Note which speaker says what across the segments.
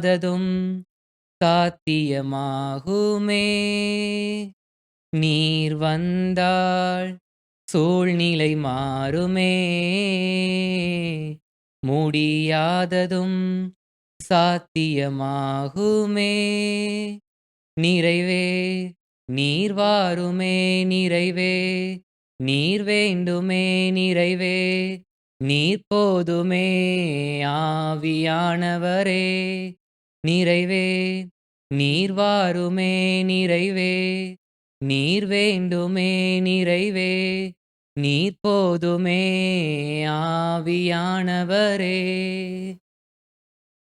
Speaker 1: காததும் சாத்தியமாகுமே. நீர் வந்தாள் சூழ்நிலை மாறுமே. முடியாததும் சாத்தியமாகுமே. நிறைவே நீர் வாருமே நிறைவே. நீர் வேண்டுமே நிறைவே. நீர் போதுமே ஆவியானவரே. நிறைவே நீர் வாருமே நிறைவே நீர் வேண்டுமே நிறைவே நீர் போதுமே ஆவியானவரே.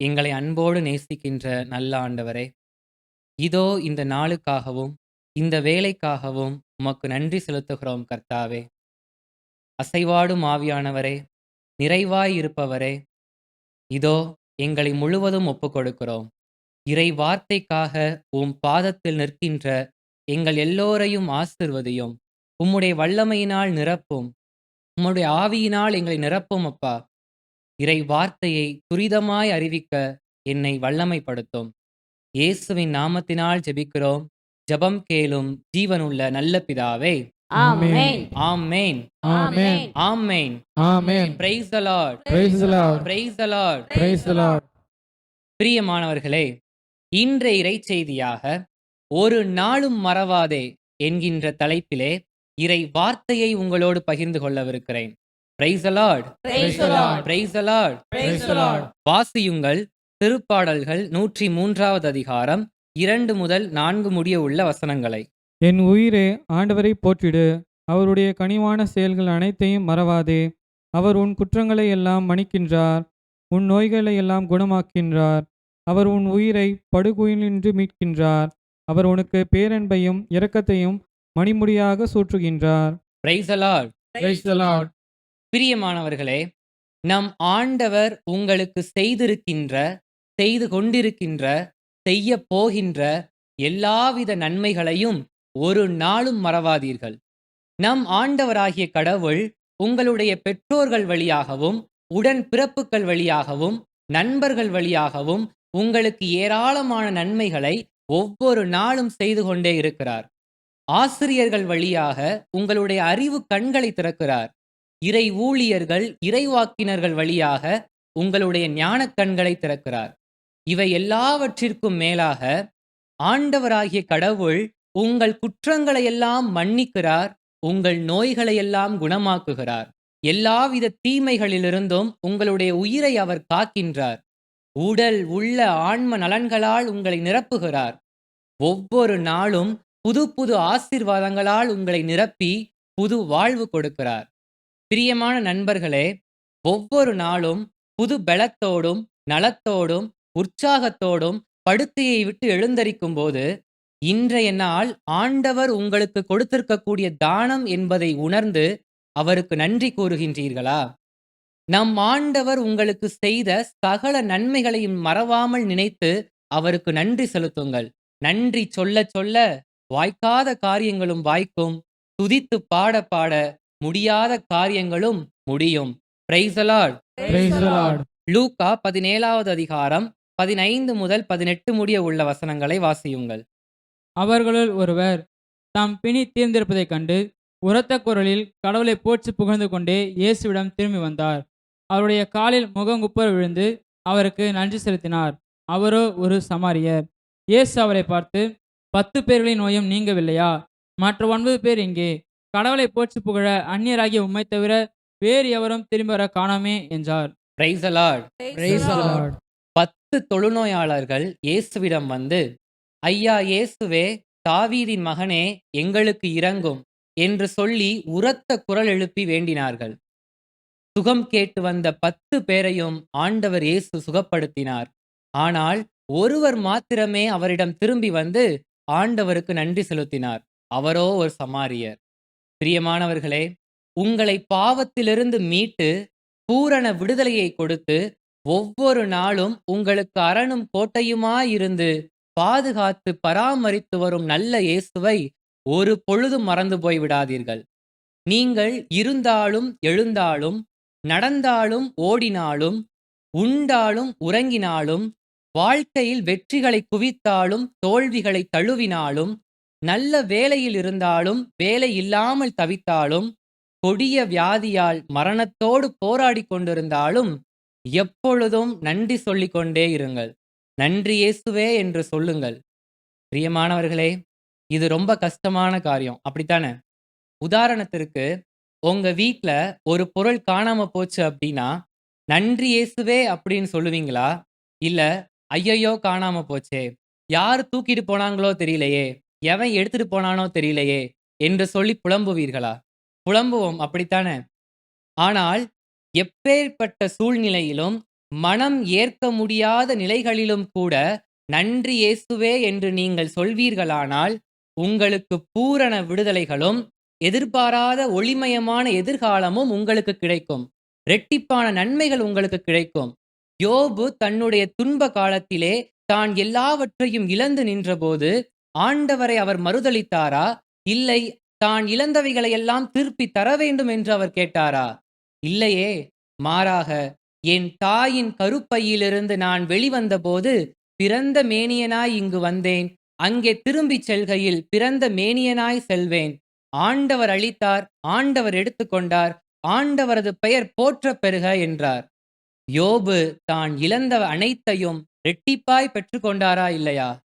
Speaker 1: எங்களை அன்போடு நேசிக்கின்ற நல்ல ஆண்டவரே இதோ இந்த நாளுக்காகவும் இந்த வேலைக்காகவும் உமக்கு நன்றி செலுத்துகிறோம் கர்த்தாவே. அசைவாடும் ஆவியானவரே நிறைவாய் இருப்பவரே இதோ எங்களை முழுவதும் ஒப்புக் கொடுக்கிறோம் இறை வார்த்தைக்காக உம் பாதத்தில் நிற்கின்ற எங்கள் எல்லோரையும் ஆசிர்வதியும். உம்முடைய வல்லமையினால் நிரப்பும். உம்முடைய ஆவியினால் எங்களை நிரப்பும் அப்பா. இறை வார்த்தையை துரிதமாய் அறிவிக்க என்னை வல்லமைப்படுத்தும். இயேசுவின் நாமத்தினால் ஜெபிக்கிறோம். ஜெபம் கேளும் ஜீவனுள்ள நல்ல பிதாவே.
Speaker 2: ஆமென்.
Speaker 1: ஆமேன்.
Speaker 2: ஆமென்.
Speaker 1: ஆமேன்.
Speaker 3: Amen.
Speaker 1: Praise the Lord
Speaker 3: Praise the Lord.
Speaker 1: Praise the Lord
Speaker 3: Praise the Lord.
Speaker 1: பிரியமானவர்களே இன்றைய இறைச்செய்தியாக ஒரு நாளும் மறவாதே என்கின்ற தலைப்பிலே இறை வார்த்தையை உங்களோடு பகிர்ந்து கொள்ளவிருக்கிறேன். Praise Lord
Speaker 2: Praise the Lord.
Speaker 1: Praise Lord
Speaker 3: Praise the Lord.
Speaker 1: வாசியுங்கள் திருப்பாடல்கள் நூற்றி மூன்றாவது அதிகாரம் இரண்டு முதல் நான்கு முடிய உள்ள வசனங்களை.
Speaker 3: என் உயிரே ஆண்டவரை போற்றிடு அவருடைய கனிவான செயல்கள் அனைத்தையும் மறவாதே. அவர் உன் குற்றங்களை எல்லாம் மன்னிக்கின்றார் உன் நோய்களை எல்லாம் குணமாக்கின்றார். அவர் உன் உயிரை படுகுயிலின்றி மீட்கின்றார் அவர் உனக்கு பேரன்பையும் இரக்கத்தையும் மணிமுடியாக சூற்றுகின்றார்.
Speaker 1: Praise Lord
Speaker 3: Praise the Lord.
Speaker 1: பிரியமானவர்களே நம் ஆண்டவர் உங்களுக்கு செய்திருக்கின்ற செய்து கொண்டிருக்கின்ற செய்ய போகின்ற எல்லாவித நன்மைகளையும் ஒரு நாளும் மறவாதீர்கள். நம் ஆண்டவராகிய கடவுள் உங்களுடைய பெற்றோர்கள் வழியாகவும் உடன் பிறப்புகள் வழியாகவும் நண்பர்கள் வழியாகவும் உங்களுக்கு ஏராளமான நன்மைகளை ஒவ்வொரு நாளும் செய்து கொண்டே இருக்கிறார். ஆசிரியர்கள் வழியாக உங்களுடைய அறிவு கண்களை திறக்கிறார். இறை ஊழியர்கள் இறைவாக்கினர்கள் வழியாக உங்களுடைய ஞான கண்களை திறக்கிறார். இவை எல்லாவற்றிற்கும் மேலாக ஆண்டவராகிய கடவுள் உங்கள் குற்றங்களை எல்லாம் மன்னிக்கிறார் உங்கள் நோய்களை எல்லாம் குணமாக்குகிறார். எல்லாவித தீமைகளிலிருந்தும் உங்களுடைய உயிரை அவர் காக்கின்றார். உடல் உள்ள ஆன்ம நலன்களால் உங்களை நிரப்புகிறார். ஒவ்வொரு நாளும் புது புது ஆசீர்வாதங்களால் உங்களை நிரப்பி புது வாழ்வு கொடுக்கிறார். பிரியமான நண்பர்களே ஒவ்வொரு நாளும் புது பலத்தோடும் நலத்தோடும் உற்சாகத்தோடும் படுக்கையை விட்டு எழுந்தரிக்கும் போது இன்றைய நாள் ஆண்டவர் உங்களுக்கு கொடுத்திருக்கக்கூடிய தானம் என்பதை உணர்ந்து அவருக்கு நன்றி கூறுகின்றீர்களா? நம் ஆண்டவர் உங்களுக்கு செய்த சகல நன்மைகளையும் மறவாமல் நினைத்து அவருக்கு நன்றி செலுத்துங்கள். நன்றி சொல்ல சொல்ல வாய்க்காத காரியங்களும் வாய்க்கும். துதித்து பாட பாட முடியாத காரியங்களும் முடியும். லூக்கா பதினேழாவது அதிகாரம் பதினைந்து முதல் பதினெட்டு முடிய உள்ள வசனங்களை வாசியுங்கள்.
Speaker 4: அவர்களுள் ஒருவர் தாம் பிணி தீர்ந்திருப்பதைக் கண்டு உரத்த குரலில் கடவுளை போற்றி புகழ்ந்து கொண்டே இயேசுவிடம் திரும்பி வந்தார். அவருடைய காலில் முகங்குப்புற விழுந்து அவருக்கு நன்றி செலுத்தினார். அவரோ ஒரு சமாரியர். இயேசு அவரை பார்த்து பத்து பேர்களின் நோயும் நீங்கவில்லையா? மற்ற ஒன்பது பேர் இங்கே கடவுளை போற்றி புகழ அந்நியராகிய உம்மை தவிர வேறு எவரும் திரும்பி வர காணாமே என்றார்.
Speaker 1: பிரைசலாட்
Speaker 3: Praise the Lord.
Speaker 1: பத்து தொழுநோயாளர்கள் இயேசுவிடம் வந்து ஐயா இயேசுவே தாவீதின் மகனே எங்களுக்கு இரங்கும் என்று சொல்லி உரத்த குரல் எழுப்பி வேண்டினார்கள். சுகம் கேட்டு வந்த பத்து பேரையும் ஆண்டவர் இயேசு சுகப்படுத்தினார். ஆனால் ஒருவர் மாத்திரமே அவரிடம் திரும்பி வந்து ஆண்டவருக்கு நன்றி செலுத்தினார். அவரோ ஒரு சமாரியர். பிரியமானவர்களே உங்களை பாவத்திலிருந்து மீட்டு பூரண விடுதலையை கொடுத்து ஒவ்வொரு நாளும் உங்களுக்கு அரணும் கோட்டையுமாயிருந்து பாதுகாத்து பராமரித்து வரும் நல்ல இயேசுவை ஒரு பொழுதும் மறந்து போய் விடாதீர்கள். நீங்கள் இருந்தாலும் எழுந்தாலும் நடந்தாலும் ஓடினாலும் உண்டாலும் உறங்கினாலும் வாழ்க்கையில் வெற்றிகளை குவித்தாலும் தோல்விகளை தழுவினாலும் நல்ல வேலையில் இருந்தாலும் வேலை இல்லாமல் தவித்தாலும் கொடிய வியாதியால் மரணத்தோடு போராடி கொண்டிருந்தாலும் எப்பொழுதும் நன்றி சொல்லிக் கொண்டே இருங்கள். நன்றி இயேசுவே என்று சொல்லுங்கள். பிரியமானவர்களே இது ரொம்ப கஷ்டமான காரியம். அப்படித்தானே? உதாரணத்திற்கு உங்க வீட்டில் ஒரு பொருள் காணாம போச்சு அப்படின்னா நன்றி இயேசுவே அப்படின்னு சொல்லுவீங்களா? இல்ல ஐயையோ காணாம போச்சே. யார் தூக்கிட்டு போனாங்களோ தெரியலையே. எவன் எடுத்துட்டு போனானோ தெரியலையே என்று சொல்லி புலம்புவீர்களா? புலம்புவோம் அப்படித்தானே? ஆனால் எப்பேற்பட்ட சூழ்நிலையிலும் மனம் ஏற்க முடியாத நிலைகளிலும் கூட நன்றி இயேசுவே என்று நீங்கள் சொல்வீர்களானால் உங்களுக்கு பூரண விடுதலைகளும் எதிர்பாராத ஒளிமயமான எதிர்காலமும் உங்களுக்கு கிடைக்கும். ரெட்டிப்பான நன்மைகள் உங்களுக்கு கிடைக்கும். யோபு தன்னுடைய துன்ப காலத்திலே தான் எல்லாவற்றையும் இழந்து நின்றபோது ஆண்டவரை அவர் மறுதளித்தாரா இல்லை தான் இழந்தவைகளை எல்லாம் திருப்பி தர வேண்டும் என்று அவர் கேட்டாரா? இல்லையே மாறாக என் தாயின் கருப்பையிலிருந்து நான் வெளிவந்தபோது பிறந்த மேனியனாய் இங்கு வந்தேன். அங்கே திரும்பிச் செல்கையில் பிறந்த மேனியனாய் செல்வேன். ஆண்டவர் அளித்தார் ஆண்டவர் எடுத்துக்கொண்டார் ஆண்டவரது பெயர் போற்றப் பெறுக என்றார். யோபு தான் இழந்த அனைத்தையும் ரெட்டிப்பாய் பெற்றுக்கொண்டாரா இல்லையா?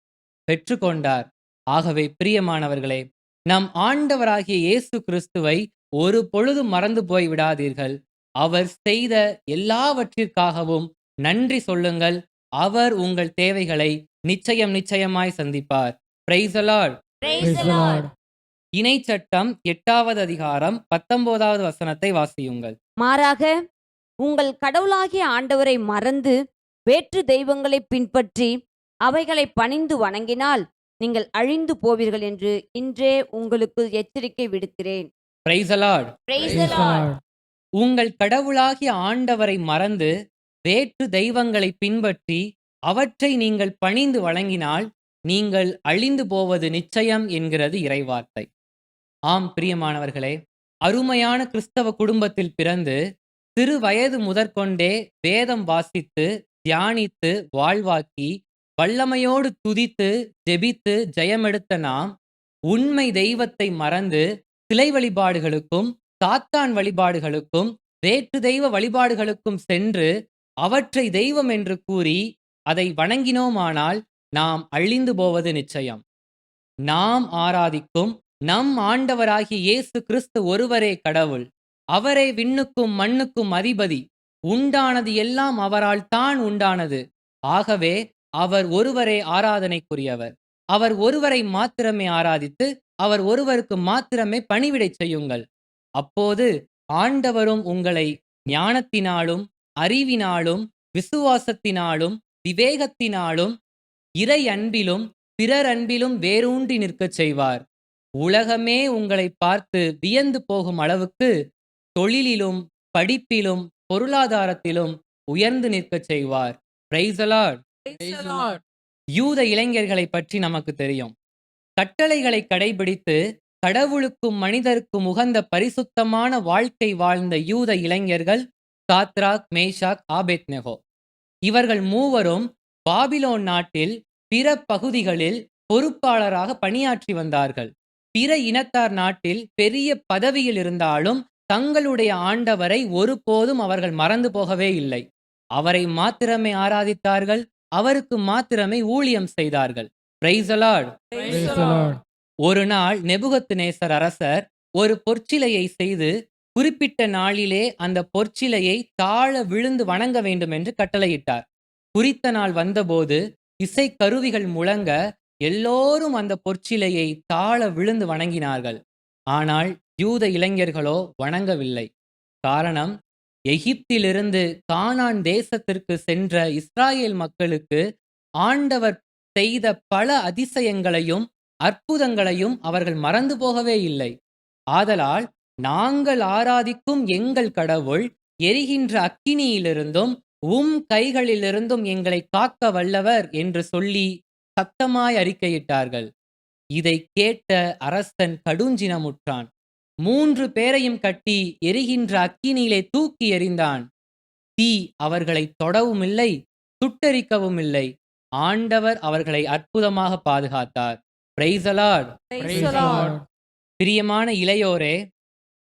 Speaker 1: பெற்றுக்கொண்டார். ஆகவே பிரியமானவர்களே நம் ஆண்டவராகிய இயேசு கிறிஸ்துவை ஒரு பொழுதும் மறந்து போய் விடாதீர்கள். அவர் செய்த எல்லாவற்றிற்காகவும் நன்றி சொல்லுங்கள். அவர் உங்கள் தேவைகளை நிச்சயம் நிச்சயமாய் சந்திப்பார். பிரைசலால்
Speaker 2: Praise the Lord.
Speaker 1: இணைச்சட்டம் எட்டாவது அதிகாரம் பத்தொன்பதாவது வசனத்தை வாசியுங்கள்.
Speaker 2: மாறாக உங்கள் கடவுளாகிய ஆண்டவரை மறந்து வேற்று தெய்வங்களை பின்பற்றி அவைகளை பணிந்து வணங்கினால் நீங்கள் அழிந்து போவீர்கள் என்று இன்றே உங்களுக்கு எச்சரிக்கை விடுக்கிறேன்.
Speaker 1: பிரைசலாட்
Speaker 2: Praise
Speaker 3: Praise the Lord.
Speaker 1: உங்கள் கடவுளாகிய ஆண்டவரை மறந்து வேற்று தெய்வங்களை பின்பற்றி அவற்றை நீங்கள் பணிந்து வழங்கினால் நீங்கள் அழிந்து போவது நிச்சயம் என்கிறது இறைவார்த்தை. ஆம் பிரியமானவர்களே அருமையான கிறிஸ்தவ குடும்பத்தில் பிறந்து சிறு வயது முதற்கொண்டே வேதம் வாசித்து தியானித்து வாழ்வாக்கி வல்லமையோடு துதித்து ஜெபித்து ஜெயமெடுத்த நாம் உண்மை தெய்வத்தை மறந்து சிலை வழிபாடுகளுக்கும் சாத்தான் வழிபாடுகளுக்கும் வேற்று தெய்வ வழிபாடுகளுக்கும் சென்று அவற்றை தெய்வம் என்று கூறி அதை வணங்கினோமானால் நாம் அழிந்து போவது நிச்சயம். நாம் ஆராதிக்கும் நம் ஆண்டவராகிய இயேசு கிறிஸ்து ஒருவரே கடவுள். அவரே விண்ணுக்கும் மண்ணுக்கும் அதிபதி. உண்டானது எல்லாம் அவரால் தான் உண்டானது. ஆகவே அவர் ஒருவரே ஆராதனைக்குரியவர். அவர் ஒருவரை மாத்திரமே ஆராதித்து அவர் ஒருவருக்கு மாத்திரமே பணிவிடை செய்யுங்கள். அப்போது ஆண்டவரும் உங்களை ஞானத்தினாலும் அறிவினாலும் விசுவாசத்தினாலும் விவேகத்தினாலும் இறை அன்பிலும் பிறர் அன்பிலும் வேரூன்றி நிற்கச் செய்வார். உலகமே உங்களை பார்த்து வியந்து போகும் அளவுக்கு தொழிலிலும் படிப்பிலும் பொருளாதாரத்திலும் உயர்ந்து நிற்கச் செய்வார். யூத இளைஞர்களை பற்றி நமக்கு தெரியும். கட்டளைகளை கடைபிடித்து கடவுளுக்கும் மனிதருக்கும் உகந்த பரிசுத்தமான வாழ்க்கை வாழ்ந்த யூத இளைஞர்கள் சாத்ராக் மேஷாக் ஆபேத்னெகோ இவர்கள் மூவரும் பாபிலோன் நாட்டில் பிற பகுதிகளில் பொறுப்பாளராக பணியாற்றி வந்தார்கள். பிற இனத்தார் நாட்டில் பெரிய பதவியில் இருந்தாலும் தங்களுடைய ஆண்டவரை ஒருபோதும் அவர்கள் மறந்து போகவே இல்லை. அவரை மாத்திரமே ஆராதித்தார்கள் அவருக்கு மாத்திரமே ஊழியம் செய்தார்கள். ஒரு நாள் நெபுகத்து நேசர் அரசர் ஒரு பொற்சிலையை செய்து குறிப்பிட்ட நாளிலே அந்த பொற்சிலையை தாழ விழுந்து வணங்க வேண்டும் என்று கட்டளையிட்டார். குறித்த நாள் வந்தபோது இசை கருவிகள் முழங்க எல்லோரும் அந்த பொற்சிலையை தாழ விழுந்து வணங்கினார்கள். ஆனால் யூத இளைஞர்களோ வணங்கவில்லை. காரணம் எகிப்திலிருந்து கானான் தேசத்திற்கு சென்ற இஸ்ராயேல் மக்களுக்கு ஆண்டவர் செய்த பல அதிசயங்களையும் அற்புதங்களையும் அவர்கள் மறந்து போகவே இல்லை. ஆதலால் நாங்கள் ஆராதிக்கும் எங்கள் கடவுள் எரிகின்ற அக்கினியிலிருந்தும் உம் கைகளிலிருந்தும் எங்களை காக்க வல்லவர் என்று சொல்லி சத்தமாய் அறிக்கையிட்டார்கள். இதை கேட்ட அரசன் கடுஞ்சினமுற்றான். மூன்று பேரையும் கட்டி எரிகின்ற அக்கினியிலே தூக்கி எறிந்தான். தீ அவர்களை தொடவும் இல்லை சுட்டெரிக்கவும் இல்லை ஆண்டவர் அவர்களை அற்புதமாக பாதுகாத்தார். பிரைசலாட்
Speaker 5: Praise the Lord.
Speaker 1: பிரியமான இளையோரே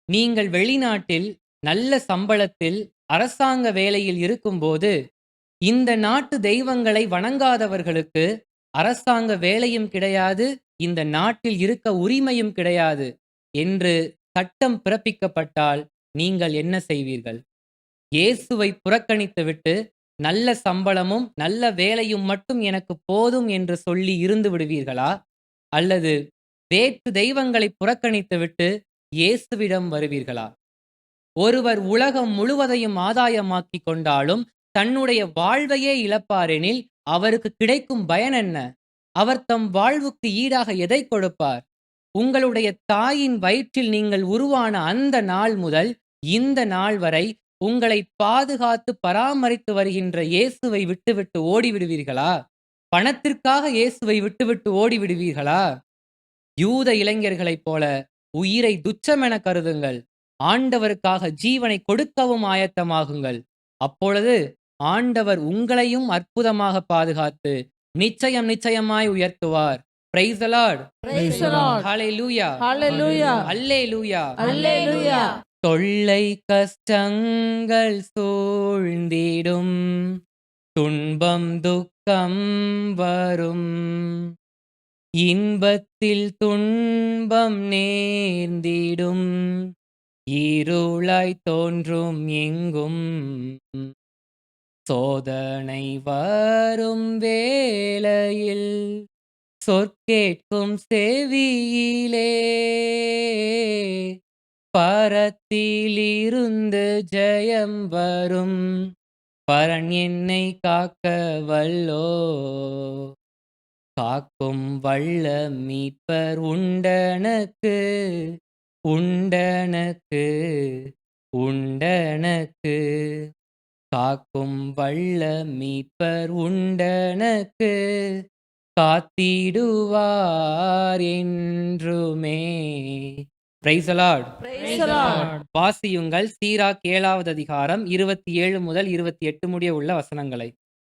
Speaker 1: நீங்கள் வெளிநாட்டில் நல்ல சம்பளத்தில் அரசாங்க வேலையில் இருக்கும்போது இந்த நாட்டு தெய்வங்களை வணங்காதவர்களுக்கு அரசாங்க வேலையும் கிடையாது இந்த நாட்டில் இருக்க உரிமையும் கிடையாது என்று சட்டம் பிறப்பிக்கப்பட்டால் நீங்கள் என்ன செய்வீர்கள்? இயேசுவை புறக்கணித்துவிட்டு நல்ல சம்பளமும் நல்ல வேலையும் மட்டும் எனக்கு போதும் என்று சொல்லி இருந்து விடுவீர்களா? அல்லது வேற்று தெய்வங்களை புறக்கணித்துவிட்டு இயேசுவிடம் வருவீர்களா? ஒருவர் உலகம் முழுவதையும் ஆதாயமாக்கி கொண்டாலும் தன்னுடைய வாழ்வையே இழப்பாரெனில் அவருக்கு கிடைக்கும் பயன் என்ன அவர் தம் வாழ்வுக்கு ஈடாக எதை கொடுப்பார்? உங்களுடைய தாயின் வயிற்றில் நீங்கள் உருவான அந்த நாள் முதல் இந்த நாள் வரை உங்களை பாதுகாத்து பராமரித்து வருகின்ற இயேசுவை விட்டுவிட்டு ஓடிவிடுவீர்களா? பணத்திற்காக இயேசுவை விட்டுவிட்டு ஓடிவிடுவீர்களா? யூத இளைஞர்களைப் போல உயிரை துச்சமென கருதுங்கள். ஆண்டவருக்காக ஜீவனை கொடுக்கவும் ஆயத்தமாகுங்கள். அப்பொழுது ஆண்டவர் உங்களையும் அற்புதமாக பாதுகாத்து நிச்சயம் நிச்சயமாய் உயர்த்துவார். Praise the Lord.
Speaker 5: Praise the Lord.
Speaker 1: Hallelujah.
Speaker 5: Hallelujah.
Speaker 1: அல்லேலூயா
Speaker 5: Hallelujah.
Speaker 1: தொல்லை கஷ்டங்கள் சூழ்ந்திடும் துன்பம் துக்கம் வரும் இன்பத்தில் துன்பம் நேர்ந்திடும் இருளாய் தோன்றும் எங்கும் சோதனை வரும் வேளையில் சொற்கேட்கும் செவியிலே. பரத்திலிருந்து ஜெயம் வரும். பரன் என்னை காக்க வல்லோ? காக்கும் வல்ல மீட்பர் உண்டனக்கு. உண்டனக்கு. உண்டனக்கு. காக்கும் வல்ல மீட்பர் உண்டனக்கு. காத்திடுவார் என்றுமே. வாசியுங்கள் சீராக் ஏழாவது அதிகாரம் இருபத்தி ஏழு முதல் இருபத்தி எட்டு முடிய உள்ள வசனங்களை.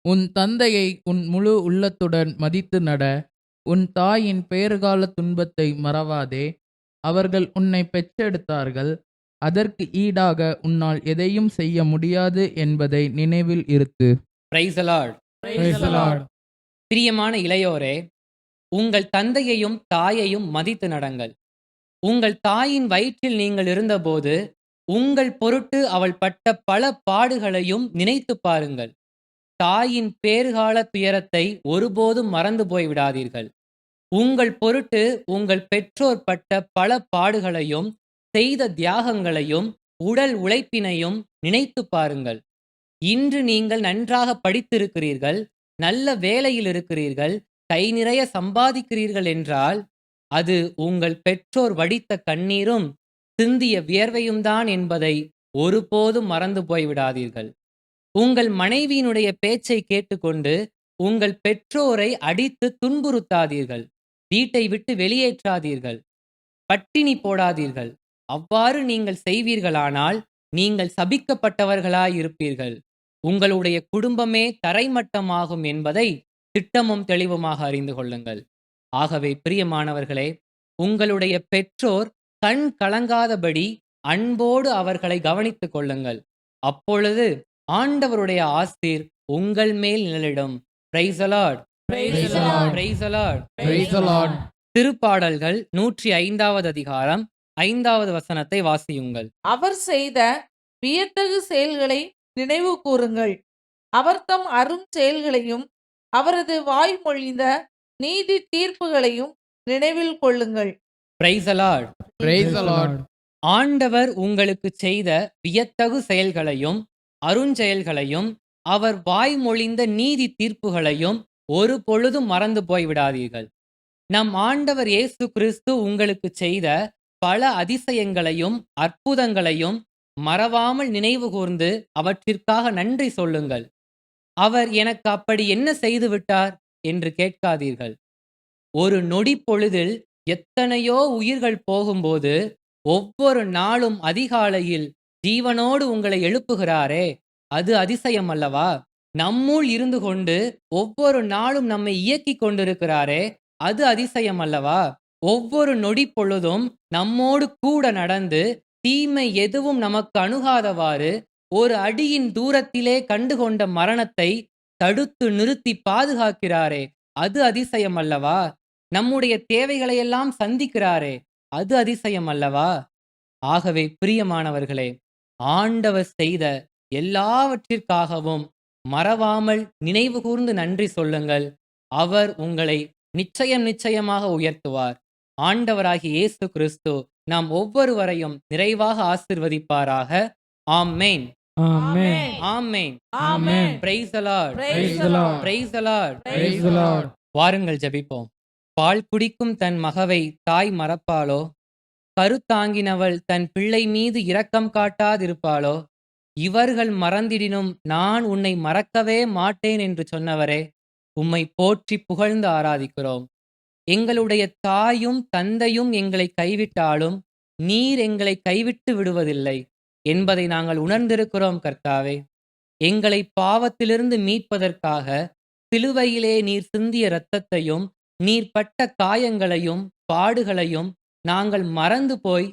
Speaker 6: உன் தந்தையை உன் முழு உள்ளத்துடன் மதித்து நட உன் தாயின் பேறுகால துன்பத்தை மறவாதே. அவர்கள் உன்னை பெற்றெடுத்தார்கள் அதற்கு ஈடாக உன்னால் எதையும் செய்ய முடியாது என்பதை நினைவில் இருத்து
Speaker 1: பிரியமான இளையோரே உங்கள் தந்தையையும் தாயையும் மதித்து நடங்கள். உங்கள் தாயின் வயிற்றில் நீங்கள் இருந்தபோது உங்கள் பொருட்டு அவள் பட்ட பல பாடுகளையும் நினைத்து பாருங்கள். தாயின் பேறுகால துயரத்தை ஒருபோதும் மறந்து போய்விடாதீர்கள் உங்கள் பொருட்டு உங்கள் பெற்றோர் பட்ட பல பாடுகளையும் செய்த தியாகங்களையும் உடல் உழைப்பினையும் நினைத்து பாருங்கள். இன்று நீங்கள் நன்றாக படித்திருக்கிறீர்கள் நல்ல வேலையில் இருக்கிறீர்கள் கை நிறைய சம்பாதிக்கிறீர்கள் என்றால் அது உங்கள் பெற்றோர் வடித்த கண்ணீரும் சிந்திய வியர்வையும் தான் என்பதை ஒருபோதும் மறந்து போய்விடாதீர்கள் உங்கள் மனைவியினுடைய பேச்சை கேட்டுக்கொண்டு உங்கள் பெற்றோரை அடித்து துன்புறுத்தாதீர்கள். வீட்டை விட்டு வெளியேற்றாதீர்கள். பட்டினி போடாதீர்கள். அவ்வாறு நீங்கள் செய்வீர்களானால் நீங்கள் சபிக்கப்பட்டவர்களாயிருப்பீர்கள். உங்களுடைய குடும்பமே தரைமட்டமாகும் என்பதை திட்டமும் தெளிவுமாக அறிந்து கொள்ளுங்கள். ஆகவே பிரியமானவர்களே உங்களுடைய பெற்றோர் கண் கலங்காதபடி அன்போடு அவர்களை கவனித்துக் கொள்ளுங்கள். அப்பொழுது ஆண்டவருடைய ஆசீர் உங்கள் மேல் நிழலிடும். Praise the Lord
Speaker 5: Praise the Lord.
Speaker 1: Praise the Lord
Speaker 6: Praise the Lord.
Speaker 1: திருப்பாடல்கள் நூற்றி ஐந்தாவது அதிகாரம் ஐந்தாவது வசனத்தை வாசியுங்கள்.
Speaker 5: அவர் செய்த வியத்தகு செயல்களை நினைவு கூறுங்கள். அவர் தம் அரும் செயல்களையும் அவரது வாய் மொழிந்த நீதி தீர்ப்புகளையும் நினைவில் கொள்ளுங்கள்.
Speaker 1: Praise the Lord
Speaker 6: Praise the Lord.
Speaker 1: ஆண்டவர் உங்களுக்கு செய்த வியத்தகு செயல்களையும் அருஞ்செயல்களையும் அவர் வாய்மொழிந்த நீதி தீர்ப்புகளையும் ஒரு பொழுதும் மறந்து போய்விடாதீர்கள். நம் ஆண்டவர் இயேசு கிறிஸ்து உங்களுக்கு செய்த பல அதிசயங்களையும் அற்புதங்களையும் மறவாமல் நினைவு கூர்ந்து அவற்றிற்காக நன்றி சொல்லுங்கள். அவர் எனக்கு அப்படி என்ன செய்து விட்டார் என்று கேட்காதீர்கள். ஒரு நொடி பொழுதில் எத்தனையோ உயிர்கள் போகும்போது ஒவ்வொரு நாளும் அதிகாலையில் ஜீவனோடு உங்களை எழுப்புகிறாரே அது அதிசயம் அல்லவா? நம்முள் இருந்து கொண்டு ஒவ்வொரு நாளும் நம்மை இயக்கிக் கொண்டிருக்கிறாரே அது அதிசயம் அல்லவா? ஒவ்வொரு நொடி பொழுதும் நம்மோடு கூட நடந்து தீமை எதுவும் நமக்கு அணுகாதவாறு ஒரு அடியின் தூரத்திலே கண்டுகொண்ட மரணத்தை தடுத்து நிறுத்தி பாதுகாக்கிறாரே. அது அதிசயம் அல்லவா? நம்முடைய தேவைகளையெல்லாம் சந்திக்கிறாரே. அது அதிசயம் அல்லவா? ஆகவே பிரியமானவர்களே ஆண்டவர் செய்த எல்லாவற்றிற்காகவும் மறவாமல் நினைவு கூர்ந்து நன்றி சொல்லுங்கள். அவர் உங்களை நிச்சயம் நிச்சயமாக உயர்த்துவார். ஆண்டவராகி இயேசு கிறிஸ்து நாம் ஒவ்வொருவரையும் நிறைவாக ஆசிர்வதிப்பாராக. ஆமென்.
Speaker 3: ஆமென்.
Speaker 1: பிரைஸ். பிரைஸ். வாருங்கள் ஜெபிப்போம். பால் குடிக்கும் தன் மகவை தாய் மறப்பாளோ? கருத்தாங்கினவள் தன் பிள்ளை மீது இரக்கம் காட்டாதிருப்பாளோ? இவர்கள் மறந்திடினும் நான் உன்னை மறக்கவே மாட்டேன் என்று சொன்னவரே உம்மை போற்றி புகழ்ந்து ஆராதிக்கிறோம். எங்களுடைய தாயும் தந்தையும் எங்களை கைவிட்டாலும் நீர் எங்களை கைவிட்டு விடுவதில்லை என்பதை நாங்கள் உணர்ந்திருக்கிறோம் கர்த்தாவே. எங்களை பாவத்திலிருந்து மீட்பதற்காக சிலுவையிலே நீர் சிந்திய இரத்தத்தையும் நீர் பட்ட காயங்களையும் பாடுகளையும் நாங்கள் மறந்து போய்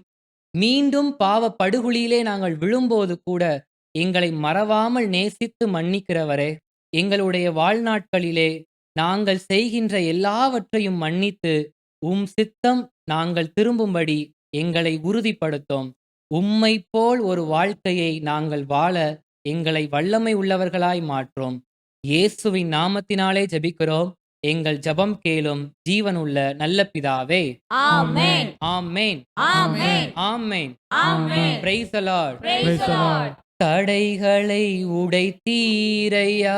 Speaker 1: மீண்டும் பாவ படுகுழியிலே நாங்கள் விழும்போது கூட எங்களை மறவாமல் நேசித்து மன்னிக்கிறவரே. எங்களுடைய வாழ்நாட்களிலே நாங்கள் செய்கின்ற எல்லாவற்றையும் மன்னித்து உம் சித்தம் நாங்கள் திரும்பும்படி எங்களை உறுதிப்படுத்தும். உம்மை போல் ஒரு வாழ்க்கையை நாங்கள் வாழ எங்களை வல்லமை உள்ளவர்களாய் மாற்றும். இயேசுவின் நாமத்தினாலே ஜெபிக்கிறோம். எங்கள் ஜெபம் கேளும் ஜீவனுள்ள நல்ல பிதாவே.
Speaker 2: ஆமென்.
Speaker 1: ஆமென்.
Speaker 2: ஆமென்.
Speaker 1: ஆமென்.
Speaker 2: ஆமென்.
Speaker 1: Praise the Lord. தடைகளை உடைத்தீரையா?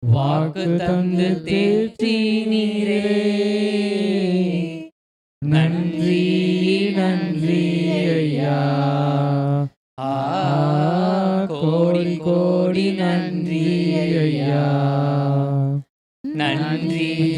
Speaker 1: வாக்கு தந்து தேற்றி நீரே. நன்றி நன்றி ஐயா. கோடி கோடி நன்றி ஐயா. நன்றி.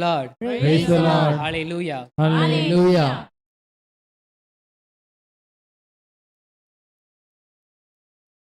Speaker 1: The Lord
Speaker 3: Praise the Lord. Hallelujah.
Speaker 6: Hallelujah.